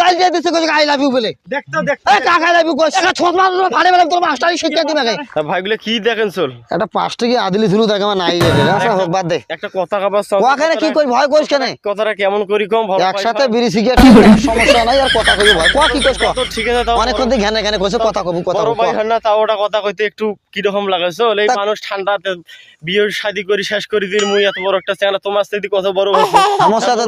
গাল দিয়ে দিছে কইছে আই লাভ ইউ বলে দেখতো দেখতো এ কাকা আই লাভ ইউ কইছে একটা ছোট মানুষ ভাড়ে বেলাম তোর মাস্টারই শিক্ষা দিবে গে ভাইগুলো কি দেখেন চল একটা পাঁচ টাকা আদিলি ধুলু দেখে আমার নাই রে আচ্ছা হোক বাদ দে একটা কথা কবার ওখানে কি ভয় কেন কথাটা কেমন করি কম একসাথে বিড়ি সিগারেট সমস্যা নাই আর কথা কই ভয় কি ঠিক আছে তাও ঘ্যানে ঘ্যানে কইছে কথা কবু কথা বড় ভাই না তাও ওটা কথা কইতে একটু কীরকম লাগাইছো? এই মানুষ ঠান্ডাতে বিয়ে শাদি করে শেষ করে দিন মুই এত বড় একটা চ্যানেল তোমার থেকে কত বড়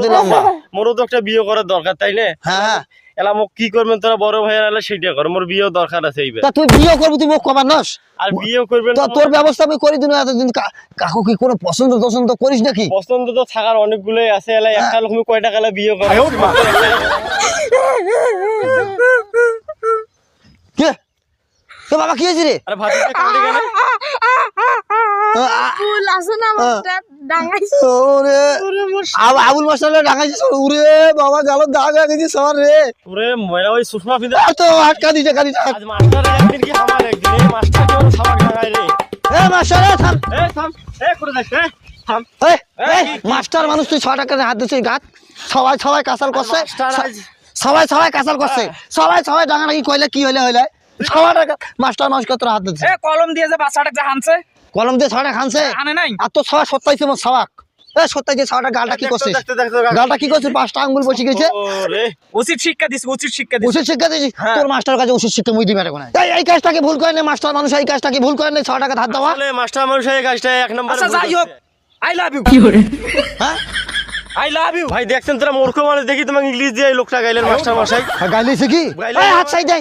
দিলাম না। মোরও তো একটা বিয়ে করার দরকার তাই না? হ্যাঁ হ্যাঁ। এলা মোক কি করবেন তোরা বড় ভাই এলা সেইটা কর মোর বিয়েও দরকার আছে এইবার। তুই বিয়ে করবি তুই মুখ কবার নস? আর বিয়ে করবেন তো তোর ব্যবস্থা আমি করে দিন এতদিন কা- কাকু কি কোনো পছন্দ টছন্দ করিস নাকি? পছন্দ তো থাকার অনেকগুলোই আছে এলা একটা লোক তুমি কয়টা বিয়ে করে কে তো বাবা কি হয়েছে রে? আরে ভাতিজা কান্দি কেন আ- আ- ফুল আছে না আমারটা? ডাঙাইছে। ওরে আবুল মাস্টার ডাঙাইছিস উরে বাবা গেল দাগ হয়ে গেছিস রে। ওরে ময়না ওই সুষমা ফিদা। তো আটকা দিছে কাদি থাক আজ মাস্টার একদিন কি আমার একদিন? এই মাস্টার কেমন সাবাক লাগাই রে? এ মাস্টার এ থাম। এ থাম। এ করে দেখ এ থাম। এ, এ, মাস্টার মানুষ তুই ছ টাকা হাত দিছিস গাত? সবাই সবাই কাসাল করছে। সবাই সবাই কাসাল করছে। সবাই সবাই ডাঙা নাকি কইলে কি হইলে হইলে? মাস্টার মানুষ কত হাত দিচ্ছে? কলম দিয়ে যে বাচ্চাটা যে হানছে? কলম দিয়ে ছটা খানছে? আনে নাই? আর তো সবাই সত্তাইছে মোর সবাক এ সত্তাইছে ছটা গালটা কি করছিস? দেখতে দেখতে দেখতে। গালটা কি করছিস? পাঁচটা আঙ্গুল বসে গেছে। উচিত শিক্ষা দিস উচিত শিক্ষা দিস। উচিত শিক্ষা দিয়েছিস? হ্যাঁ। তোর মাস্টার কাছে উচিত শিক্ষা মুই দিবে না এই এই কাজটাকে ভুল করে নে মাস্টার মানুষ এই কাজটাকে ভুল করে নে টাকা ধার দেওয়া। আসলে মাস্টার মানুষ এই কাজটা এক নম্বর আচ্ছা যাই হোক। আই লাভ ইউ হ্যাঁ? আই লাভ ইউ ভাই দেখছেন তোরা মূর্খ মানুষ দেখি তোমাকে ইংলিশ দিয়ে লোকটা গাইলেন মাস্টার মশাই। আর গাইলিছে কি। হাত সাইড দে।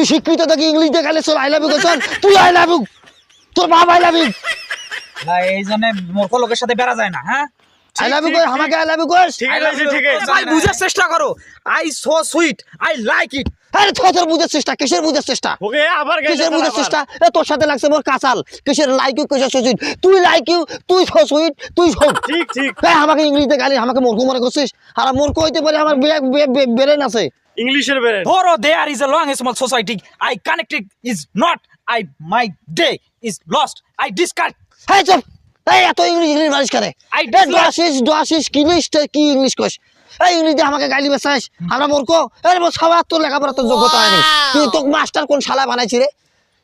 তুই শিক্ষিত দেখি ইংলিশ দিয়ে গাইলে চল আই লাভ ইউ চল তুই আই লাভ ইউ তোর বাপ আই লাভ ইউ ভাই এই জন্য মূর্খ লোকের সাথে বেড়া যায় না হ্যাঁ? আই লাভ ইউ কই? আমাকে আই লাভ ইউ কই ঠিক আছে ঠিক আছে। ভাই বুঝার চেষ্টা করো। I so sweet I like it আরে তোর তোর বুঝার চেষ্টা কিসের বুঝার চেষ্টা? ওকে আবার কিসের বুঝার চেষ্টা? এ তোর সাথে লাগছে মোর কাঁচাল। কিসের লাইক ইউ কিসের সুইট তুই লাইক ইউ তুই সো সুইট তুই সব ঠিক ঠিক। এই আমাকে ইংলিশে গালি আমাকে মূর্খ মনে করছিস? আর মূর্খ হইতে পারে আমার ব্রেন আছে। ইংলিশের বেরেন ধরো there is a long small society I connected is not I my day is lost I discard হ্যাঁ চুপ। এই এত ইংলিশ ইংলিশ মারিস করে I এই dislike- দশিস দশিস কি ইংলিশ কি ইংলিশ কস এই ইংলিশ দিয়ে আমাকে গালি বেসাইস আমরা মূর্খ? এই মোর সবার তোর লেখাপড়া তোর যোগ্যতা হয়নি তুই তোর মাস্টার কোন শালা বানাইছি রে?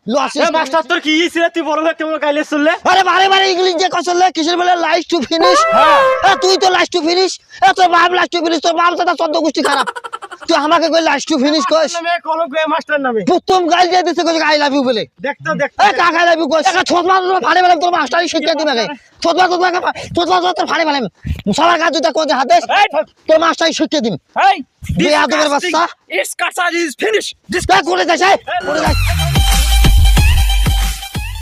লসিস এ মাস্টার তোর কি ছিল তুই বড় ভাই কেমন গাইলে শুনলে আরে বারে বারে ইংলিশ দিয়ে কসল কিসের বলে লাইস টু ফিনিশ তুই তো লাইস টু ফিনিশ তোর বাপ লাইস টু ফিনিশ তোর বাপ দাদা চোদ্দ গোষ্ঠী খারাপ। তুই আমাকে কই লাস্ট টু ফিনিশ কইস কোন গে মাস্টার নামে। প্রথম গাল দিয়ে দিছে কই আই লাভ ইউ বলে। দেখতো দেখতো। এই কাকা লাভ ইউ ছোট ফাড়ে তোর মাস্টারই শিক্ষা দিবে গে ছোট মানুষ ছোট মানুষ তোর ফাড়ে সবার কাজ তুই কোন হাতে। তোর মাস্টারই এই বাচ্চা। কাটসা ইজ ফিনিশ করে যাস করে যাস